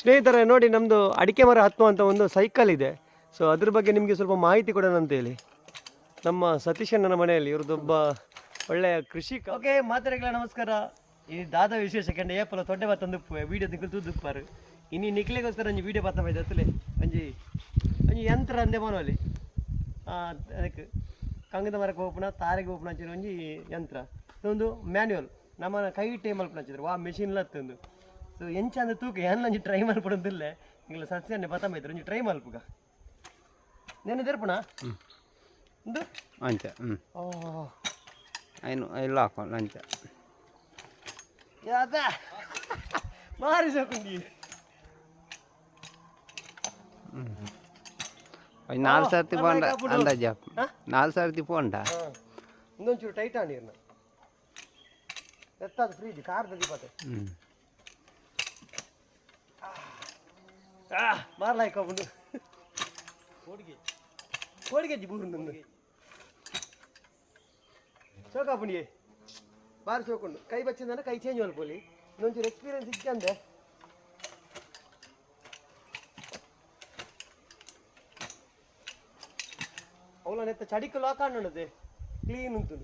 ಸ್ನೇಹಿತರೆ, ನೋಡಿ ನಮ್ಮದು ಅಡಿಕೆ ಮರ ಹತ್ತುವಂಥ ಒಂದು ಸೈಕಲ್ ಇದೆ. ಸೊ ಅದ್ರ ಬಗ್ಗೆ ನಿಮಗೆ ಸ್ವಲ್ಪ ಮಾಹಿತಿ ಕೊಡೋಣ ಅಂತೇಳಿ ನಮ್ಮ ಸತೀಶಣ್ಣನ ಮನೆಯಲ್ಲಿ ಇವ್ರದ್ದೊಬ್ಬ ಒಳ್ಳೆಯ ಕೃಷಿ ಓಕೆ, ಮಾತಾಡಿಗಳ, ನಮಸ್ಕಾರ. ಈ ದಾದ ವಿಶೇಷ ಕಂಡ ಏಪಲ ತೊಂಡೆ ವಿಡಿಯೋ ವೀಡಿಯೋ ದಿಕ್ಕಲು ತೂದುಪ್ಪಾರು ಇನ್ನು ನಿಕ್ಲಿಗೋಸ್ಕರ ಒಂಜಿ ವೀಡಿಯೋ ಬತ್ತ ಮಾಡಿದೆ ಅತ್ತಲೆ ಒಂಜಿ ಒಂಜಿ ಯಂತ್ರ ಅಂದೆ ಮನೋಲಿ. ಅದಕ್ಕೆ ಕಂಗದ ಮರಕ್ಕೆ ಓಪನ, ತಾರೆಗೆ ಓಪನ್ ಹಚ್ಚಿರೋ ಒಂಜಿ ಯಂತ್ರ. ಇದೊಂದು ಮ್ಯಾನ್ಯುವಲ್ ನಮ್ಮ ಕೈ ಟೈಮ್ ಅಲ್ಪ ಹಚ್ಚಿದ್ರು. ವಾ ಮೆಷಿನ್ ಲತ್ತೊಂದು. ಸೊ ಎಂಚ ಅಂದ್ರೆ ತೂಕ ಏನ್ ಒಂಜಿ ಟ್ರೈ ಮಲ್ಪಡೋದಿಲ್ಲ ಇಂಗ್ಲ ಸಸ್ಯನ್ನೇ ಬತ್ತ ಬೈದ್ರು ಒಂಜಿ ಟ್ರೈ ಮಲ್ಪುಗ ನೆನೆ ತೆರ್ಪುಣ ಒಂದು ಅಂಚೆ ಹ್ಞೂ ಓ ಐನು ಎಲ್ಲ ಹಾಕೊಂಡು ಅಂಚೆ ಯಾದ ಮಾರಿ ಸಾಕುಂಡಿ ಒಂದು ನಾಲ್ಕು ಸರ್ತಿ ನಮ್ಮ ಪೋಂಡ ಕಾಪುಡು. ಅಂದಾಜ ಹಾ? ನಾಲ್ಕು ಸರ್ತಿ ಪೋಂಡ ಹಾಂ ಇನ್ನೊಂಚೂರು ಟೈಟ್ ನೀರ್ನ ಎತ್ತಾದ ಫ್ರೀ ಇದೆ ಕಾರ್ದ ದೀಪತೆ ಹ್ಞೂ ಮಾರ್ಲಾಯ್ಕ ಬಂದು. ಕೋಡಿಗೆ ಕೋಡಿಗೆ ಜಿ ಬೂರು ಸೋಕೊಂಡು ಕೈ ಬಚ್ಚಿಂದ ಕೈ ಚೇಂಜ್ ಮಲ್ಪೋಲಿ ಇನ್ನೊಂಚೂರು ಎಕ್ಸ್ಪೀರಿಯನ್ಸ್ ಇಕ್ಕಂದೆ ಅವಳ ನೆತ್ತ ಚಡಿಕ ಹಾಕೊಂಡದೆ ಕ್ಲೀನ್ ಉಂಟು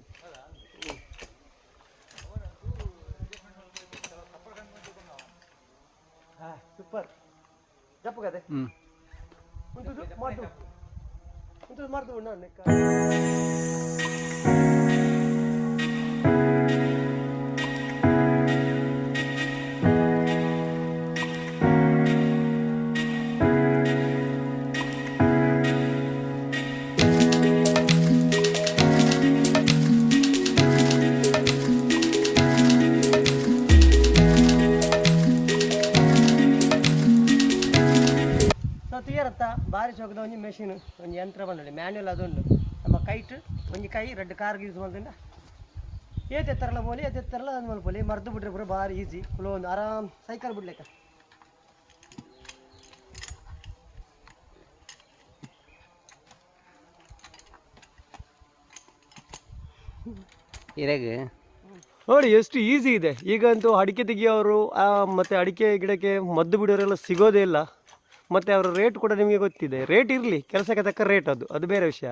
ಹಾ ಸೂಪರ್ చెప్పు కదే ఉంటుంది మార్దు ఉంటుంది మార్దు ఉన్నాను ಭಾರತ ಭಾರಿ ಚೌಕದ ಒಂಜಿ ಮೆಷಿನ್ ಒಂಜಿ ಯಂತ್ರ ಬಂದೊಂಡು ಮ್ಯಾನ್ಯಲ್ ಅದೊಂದು. ನಮ್ಮ ಕೈಟ್ ಒಂಜಿ ಕೈ ರೆಡ್ ಕಾರ್ ಯೂಸ್ ಮಾಡ್ದಿಂದ ಏತ್ ಎತ್ತರಲ್ಲ ಪೋಲಿ ಏತ್ ಎತ್ತರಲ್ಲ ಅದು ಮಲ್ಪೋಲಿ ಮರ್ದು ಬಿಟ್ರೆ ಪೂರ ಭಾರಿ ಈಸಿ ಫುಲ್ ಒಂದು ಆರಾಮ್ ಸೈಕಲ್ ಬಿಡ್ಲೇಕ ನೋಡಿ ಎಷ್ಟು ಈಸಿ ಇದೆ. ಈಗಂತೂ ಅಡಿಕೆ ತೆಗಿಯೋರು ಮತ್ತೆ ಅಡಿಕೆ ಗಿಡಕ್ಕೆ ಮದ್ದು ಬಿಡೋರೆಲ್ಲ ಸಿಗೋದೇ ಇಲ್ಲ. ಮತ್ತು ಅವರ ರೇಟ್ ಕೂಡ ನಿಮಗೆ ಗೊತ್ತಿದೆ. ರೇಟ್ ಇರಲಿ ಕೆಲಸಕ್ಕೆ ತಕ್ಕ ರೇಟ್ ಅದು. ಅದು ಬೇರೆ ವಿಷಯ.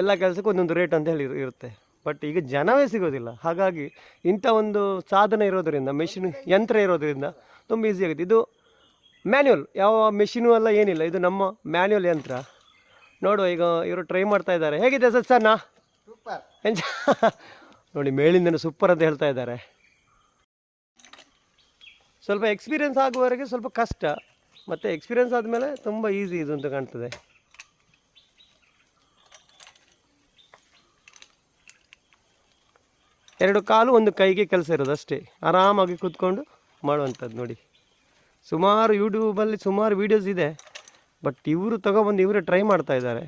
ಎಲ್ಲ ಕೆಲಸಕ್ಕೂ ಒಂದೊಂದು ರೇಟ್ ಅಂತ ಹೇಳಿ ಇರುತ್ತೆ. ಬಟ್ ಈಗ ಜನವೇ ಸಿಗೋದಿಲ್ಲ. ಹಾಗಾಗಿ ಇಂಥ ಒಂದು ಸಾಧನ ಇರೋದರಿಂದ ಮೆಷಿನ್ ಯಂತ್ರ ಇರೋದರಿಂದ ತುಂಬ ಈಸಿ ಆಗುತ್ತೆ. ಇದು ಮ್ಯಾನ್ಯುವಲ್ ಯಾವ ಮೆಷಿನು ಅಲ್ಲ ಏನಿಲ್ಲ. ಇದು ನಮ್ಮ ಮ್ಯಾನ್ಯುವಲ್ ಯಂತ್ರ. ನೋಡುವ ಈಗ ಇವರು ಟ್ರೈ ಮಾಡ್ತಾ ಇದ್ದಾರೆ. ಹೇಗಿದೆ ಸರ್ ಸೂಪರ್ ನಾ ನೋಡಿ ಮೇಲಿಂದನೂ ಸೂಪರ್ ಅಂತ ಹೇಳ್ತಾ ಇದ್ದಾರೆ. ಸ್ವಲ್ಪ ಎಕ್ಸ್ಪೀರಿಯನ್ಸ್ ಆಗುವವರೆಗೆ ಸ್ವಲ್ಪ ಕಷ್ಟ. ಮತ್ತು ಎಕ್ಸ್ಪೀರಿಯನ್ಸ್ ಆದಮೇಲೆ ತುಂಬ ಈಸಿ ಇದು ಅಂತ ಕಾಣ್ತದೆ. ಎರಡು ಕಾಲು ಒಂದು ಕೈಗೆ ಕೆಲಸ ಇರೋದು ಅಷ್ಟೇ. ಆರಾಮಾಗಿ ಕೂತ್ಕೊಂಡು ಮಾಡುವಂಥದ್ದು ನೋಡಿ. ಸುಮಾರು ಯೂಟ್ಯೂಬಲ್ಲಿ ಸುಮಾರು ವೀಡಿಯೋಸ್ ಇದೆ ಬಟ್ ಇವರು ತಗೊಬಂದು ಇವರೇ ಟ್ರೈ ಮಾಡ್ತಾ ಇದ್ದಾರೆ.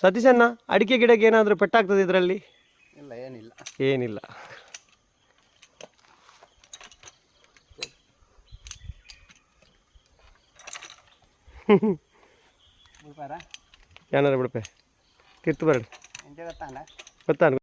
ಸತೀಶಣ್ಣ ಅಡಿಕೆ ಗಿಡಕ್ಕೆ ಏನಾದರೂ ಪೆಟ್ಟಾಗ್ತದೆ ಇದರಲ್ಲಿ? ಇಲ್ಲ ಏನಿಲ್ಲ. ಏನಿಲ್ಲ. ಏನಾರು ಬಿಡಪೆ ಕಿತ್ತು ಬರಡಿ ಎಂಚೆ ಗೊತ್ತಾಂಡ ಗೊತ್ತಾನ